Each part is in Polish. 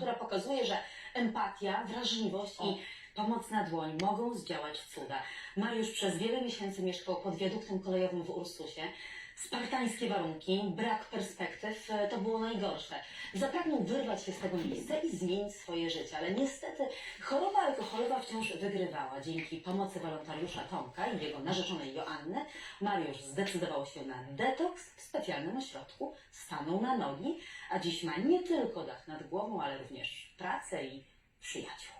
która pokazuje, że empatia, wrażliwość i pomocna dłoń mogą zdziałać cuda. Mariusz przez wiele miesięcy mieszkał pod wiaduktem kolejowym w Ursusie. Spartańskie warunki, brak perspektyw e, to było najgorsze. Zapragnął wyrwać się z tego miejsca i zmienić swoje życie, ale niestety choroba alkoholowa wciąż wygrywała. Dzięki pomocy wolontariusza Tomka i jego narzeczonej Joanny, Mariusz zdecydował się na detoks w specjalnym ośrodku, stanął na nogi, a dziś ma nie tylko dach nad głową, ale również pracę i przyjaciół.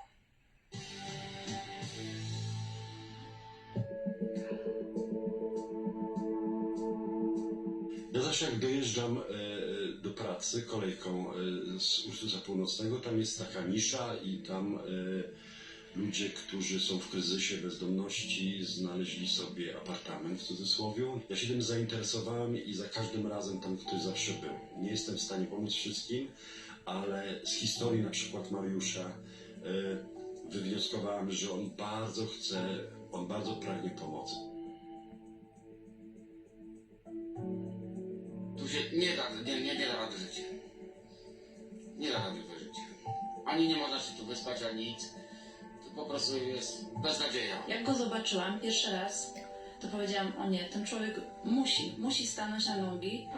Jak dojeżdżam e, do pracy kolejką e, z Ursusa Północnego, tam jest taka nisza i tam e, ludzie, którzy są w kryzysie bezdomności, znaleźli sobie apartament w cudzysłowie. Ja się tym zainteresowałem i za każdym razem tam ktoś zawsze był. Nie jestem w stanie pomóc wszystkim, ale z historii na przykład Mariusza wywnioskowałem, że on bardzo chce, on bardzo pragnie pomocy. Się nie da, nie, nie, nie da rady żyć. Nie da rady wyżyć. Ani nie można się tu wyspać, ani nic. To po prostu jest beznadzieja. Jak go zobaczyłam pierwszy raz, to powiedziałam, o nie, ten człowiek musi, musi stanąć na nogi.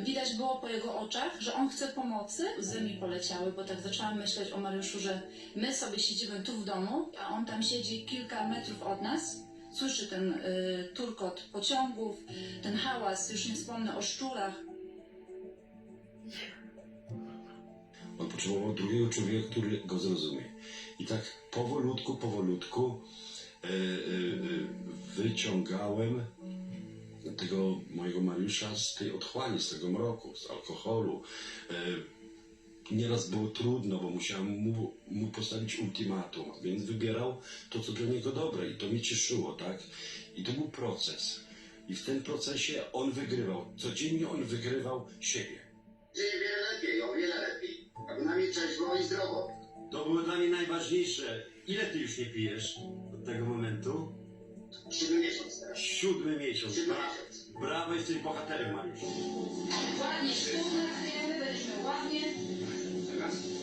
Widać było po jego oczach, że on chce pomocy. Łzy mi poleciały, bo tak zaczęłam myśleć o Mariuszu, że my sobie siedzimy tu w domu, a on tam siedzi kilka metrów od nas. Słyszy ten y, turkot pociągów, ten hałas, już nie wspomnę o szczurach. On potrzebował drugiego człowieka, który go zrozumie. I tak powolutku, powolutku e, e, e, wyciągałem tego mojego Mariusza z tej otchłani, z tego mroku, z alkoholu. E, nieraz było trudno, bo musiałem mu, mu postawić ultimatum, więc wybierał to, co dla niego dobre i to mnie cieszyło, tak? I to był proces. I w tym procesie on wygrywał. Codziennie on wygrywał siebie. Żyje wiele lepiej, o wiele lepiej. A przynajmniej trzeźwo i zdrowo. To było dla mnie najważniejsze. Ile ty już nie pijesz od tego momentu? Siódmy miesiąc teraz. Siódmy miesiąc. Siódmy miesiąc. Brawo, jesteś bohaterem, Mariusz. Ładnie sztywne, byliśmy ładnie,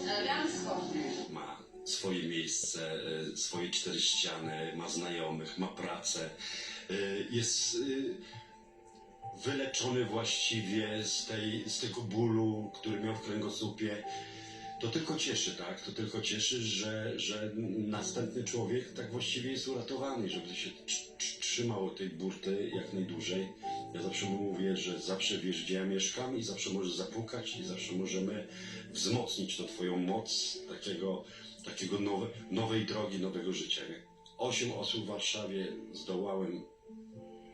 elegancko. ma swoje miejsce, e, swoje cztery ściany, ma znajomych, ma pracę, e, jest e, wyleczony właściwie z, tej, z tego bólu, który miał w kręgosłupie. To tylko cieszy, tak? To tylko cieszy, że, że następny człowiek tak właściwie jest uratowany, żeby się tr- tr- trzymał tej burty jak najdłużej. Ja zawsze mu mówię, że zawsze wiesz, gdzie ja mieszkam i zawsze możesz zapukać i zawsze możemy wzmocnić tą twoją moc takiego, takiego nowe, nowej drogi, nowego życia. Osiem osób w Warszawie zdołałem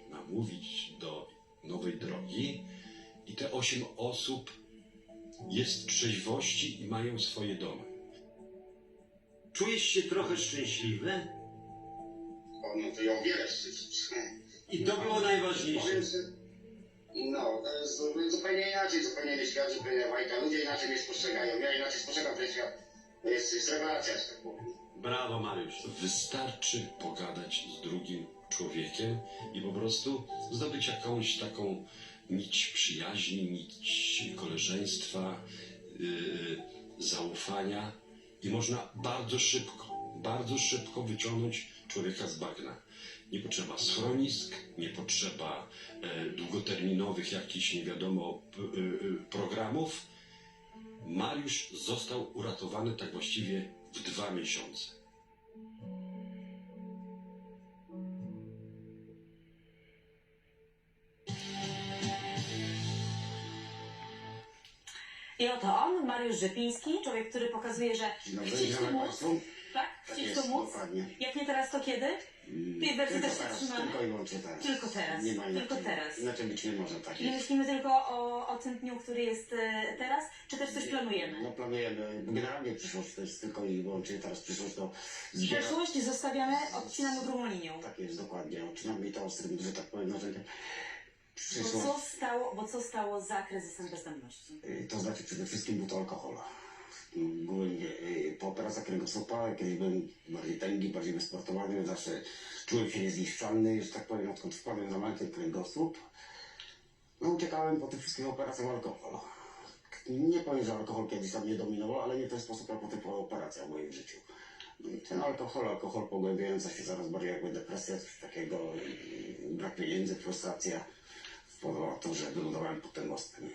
namówić do nowej drogi i te osiem osób jest w trzeźwości i mają swoje domy. Czujesz się trochę szczęśliwy? O, no to ją wiele. I to było najważniejsze. No, to jest zupełnie inaczej, zupełnie inny świat, zupełnie bajka. Ludzie inaczej mnie spostrzegają. Ja inaczej postrzegam ten świat. To jest, jest rewelacja, że tak powiem. Brawo, Mariusz. Wystarczy pogadać z drugim człowiekiem i po prostu zdobyć jakąś taką nić przyjaźni, nić koleżeństwa, yy, zaufania i można bardzo szybko, bardzo szybko wyciągnąć człowieka z bagna. Nie potrzeba schronisk, nie potrzeba e, długoterminowych jakichś nie wiadomo y, programów. Mariusz został uratowany tak właściwie w dwa miesiące. I oto on, Mariusz Rzepiński, człowiek, który pokazuje, że Dzień dobry, chcieć móc, Państwu. tak? Tak Chcieć jest, móc. dokładnie. Jak nie teraz, to kiedy? Mm, Tej wersji Tylko też się teraz, trzymamy? tylko i wyłącznie teraz. Tylko teraz, Nie ma tylko inaczej. teraz. Inaczej być nie może, tak I jest. myślimy tylko o, o tym dniu, który jest e, teraz, czy też coś planujemy? No planujemy. Generalnie przyszłość to jest tylko i wyłącznie teraz przyszłość to zbiera... Przeszłość zostawiamy, odcinamy grubą linią. Tak jest, dokładnie. Odcinamy to ostrym, że tak powiem, narzędziem. Bo co stało, bo co stało za kryzysem bezdomności? Y, To znaczy przede wszystkim był to alkohol. Byłem y, po operacjach kręgosłupa, kiedy byłem bardziej tęgi, bardziej wysportowany, zawsze czułem się niezniszczalny, że tak powiem, odkąd wpadłem na mały kręgosłup. No uciekałem po tych wszystkich operacjach alkohol. Nie powiem, że alkohol kiedyś tam nie dominował, ale nie w ten sposób jako typowa operacja w moim życiu. No i ten alkohol, alkohol pogłębiająca się coraz bardziej jakby depresja, coś takiego, brak pieniędzy, frustracja spowodowała to, że wylądowałem pod tym mostem.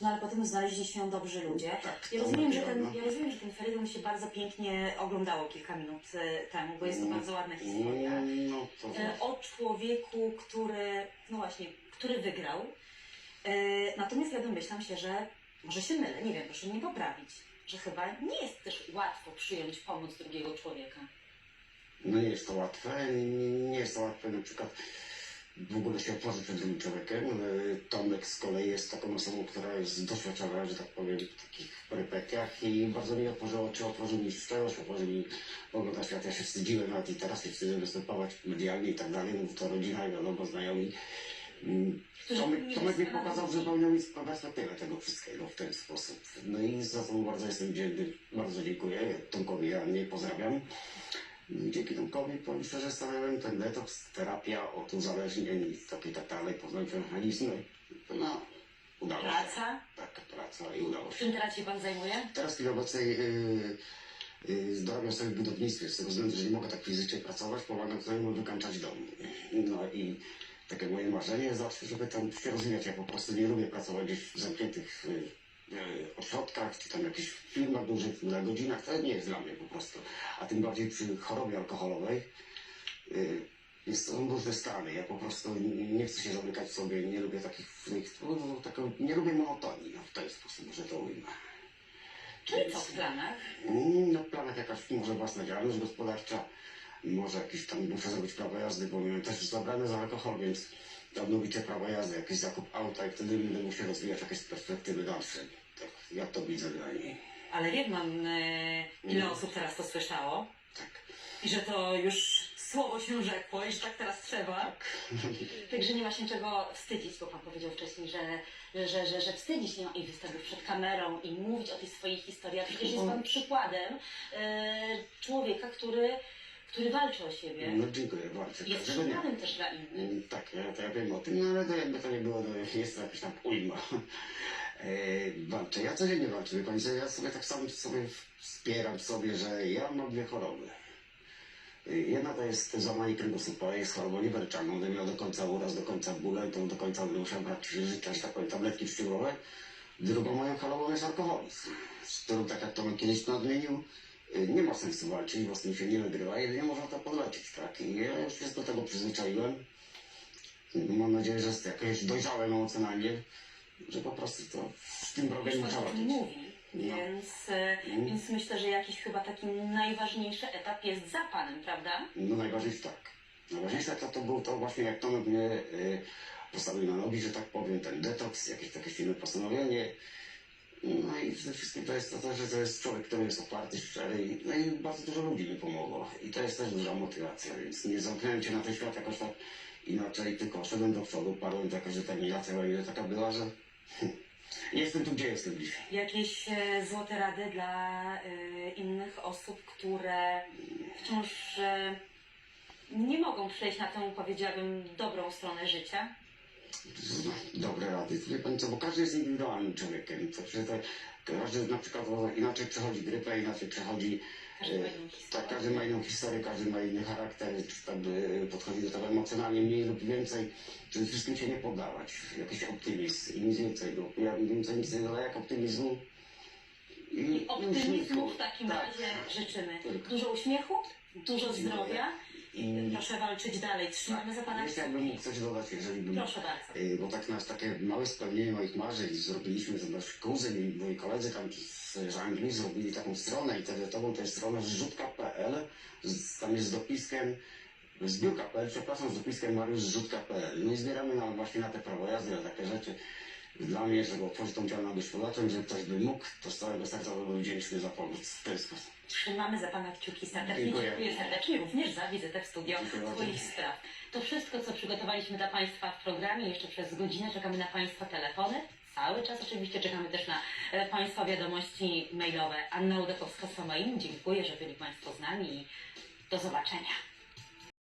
No ale potem znaleźli się dobrzy ludzie. Tak, Ja rozumiem, że ten, ja rozumiem, że ten się bardzo pięknie oglądało kilka minut e, temu, bo jest to Mm, bardzo ładna historia. Mm, No to E, o człowieku, który, no właśnie, który wygrał. E, natomiast ja domyślam się, że może się mylę, nie wiem, proszę mnie poprawić, że chyba nie jest też łatwo przyjąć pomoc drugiego człowieka. No nie jest to łatwe, nie jest to łatwe na przykład w ogóle się otworzyć przed drugim człowiekiem. Tomek z kolei jest taką osobą, która jest doświadczona, że tak powiem, w takich perypetiach i bardzo mi otworzył oczy, otworzył mi szczerość, otworzył mi pogląd na świat. Ja się wstydziłem, nawet i teraz się wstydzę występować medialnie i tak dalej, no to rodzina wiadomo, znajomi. Mm, Tomek, Tomek mi pokazał zupełnie mi perspektywę tego wszystkiego w ten sposób. No i za to bardzo jestem wdzięczny, bardzo dziękuję Tomkowi, ja nie pozdrawiam. Dzięki Tomkowi powiem szczerze stawiałem ten detoks, terapia od uzależnień i takie tak dalej, poznałem mechanizmy. No, udało się. Praca? Tak, praca i udało się. Czym teraz się Pan zajmuje? Teraz w chwili obecnej yy, yy, dorabiam sobie w budownictwie, z tego względu, że nie mogę tak fizycznie pracować, pomagam znajomym wykańczać dom. No i takie moje marzenie zawsze, żeby tam się rozwijać. Ja po prostu nie lubię pracować gdzieś w zamkniętych yy, ośrodkach, czy tam jakichś firmach dużych na godzinach. To nie jest dla mnie po prostu. A tym bardziej przy chorobie alkoholowej. Yy, jest to różne stany. Ja po prostu nie chcę się zamykać w sobie, nie lubię takich, no, taką, nie lubię monotonii, no, w ten sposób może to ujmę. Czyli co w planach? Mm, No w planach jakaś może własna działalność gospodarcza, może jakieś tam muszę zrobić prawo jazdy, bo miałem też zabrane za alkohol, więc odnowicie prawo jazdy, jakiś zakup auta i wtedy będę musiał rozwijać jakieś perspektywy dalsze. Tak, ja to widzę dla niej. Ale wie Pan, e, ile Mm. osób teraz to słyszało? Tak. I że to już słowo się rzekło i że tak teraz trzeba? Także nie ma się czego wstydzić, bo Pan powiedział wcześniej, że, że, że, że wstydzi się i wystawić przed kamerą i mówić o tej swojej historii. A przecież jest Pan przykładem e, człowieka, który, który walczy o siebie. No dziękuję bardzo. Jest nie- przykładem też dla innych. Mm, Tak, ja, to ja wiem o tym, no ale to jakby to nie było, to jest to jakaś tam ujma. E, walczę, ja codziennie walczę, wie pani, co, ja sobie tak sam sobie wspieram sobie, że ja mam dwie choroby. E, Jedna to jest złamanie kręgosłupa, jest chorobą niewyleczalną, będę miał do końca uraz, do końca bóle, to do końca będę musiał brać życia, że tak powiem, tabletki przeciwbólowe. Drugą moją chorobą jest alkoholizm, z którą, tak jak Tomek kiedyś nadmienił, nie ma sensu walczyć, bo z tym się nie wygrywa, jedynie można to podleczyć, tak? I ja już się do tego przyzwyczaiłem. Mam nadzieję, że jest jakieś dojrzałe emocjonalnie, że po prostu to z tym o tym walczyć. mówi. No. Więc, Mm. więc myślę, że jakiś chyba taki najważniejszy etap jest za Panem, prawda? No najważniejsze tak. Najważniejsze to, to było to właśnie jak Tomek mnie y, postawił na nogi, że tak powiem, ten detoks, jakieś takie silne postanowienie. No i przede wszystkim to jest to, że to jest człowiek, który jest otwarty, szczery i, no i bardzo dużo ludzi mi pomogło. I to jest też duża motywacja, więc nie zamknąłem się na ten świat jakoś tak inaczej, tylko szedłem do przodu, padłem, to jakaś determinacja mnie taka była, że jestem tu, gdzie jestem dzisiaj. Jakieś e, złote rady dla e, innych osób, które wciąż e, nie mogą przejść na tę, powiedziałabym, dobrą stronę życia? Dobre rady. Wie co, bo każdy jest indywidualnym człowiekiem. To, to, każdy na przykład inaczej przechodzi grypę, inaczej przechodzi. Każdy ma e, inną tak, historię. każdy ma inną historię, każdy ma inny charakter, czy tam e, podchodzi do tego emocjonalnie mniej lub więcej. Przede wszystkim się nie poddawać. Jakiś optymizm i nic więcej. Bo ja więcej nic nie dodaję jak optymizmu. I optymizmu uśmiechu. w takim Tak. razie życzymy. Dużo uśmiechu, dużo zdrowia. Proszę walczyć dalej. Trzymamy za Pana jeszcze jakbym mógł kciuki. coś dodać, jeżeli bym Proszę bardzo. Y, bo tak nas takie małe spełnienie moich marzeń zrobiliśmy, to nasz kuzyn i moi koledzy tam z, z Anglii zrobili taką stronę internetową, to jest strona zrzutka.pl, z- tam jest z dopiskiem zbiórka.pl, przepraszam, z dopiskiem Mariusz zrzutka.pl. No i zbieramy na, właśnie na te prawo jazdy, na takie rzeczy. Dla mnie, żeby otworzyć tą działalność gospodarczą, żeby ktoś by mógł, to z całego serca byłbym wdzięczny za pomoc w ten sposób. Trzymamy za Pana kciuki serdecznie. Dziękuję. Dziękuję serdecznie również za wizytę w studio Dziękuję bardzo. swoich spraw. To wszystko, co przygotowaliśmy dla Państwa w programie. Jeszcze przez godzinę czekamy na Państwa telefony. Cały czas oczywiście czekamy też na e, Państwa wiadomości mailowe. Anna Udekowska-Somain. Dziękuję, że byli Państwo z nami i do zobaczenia.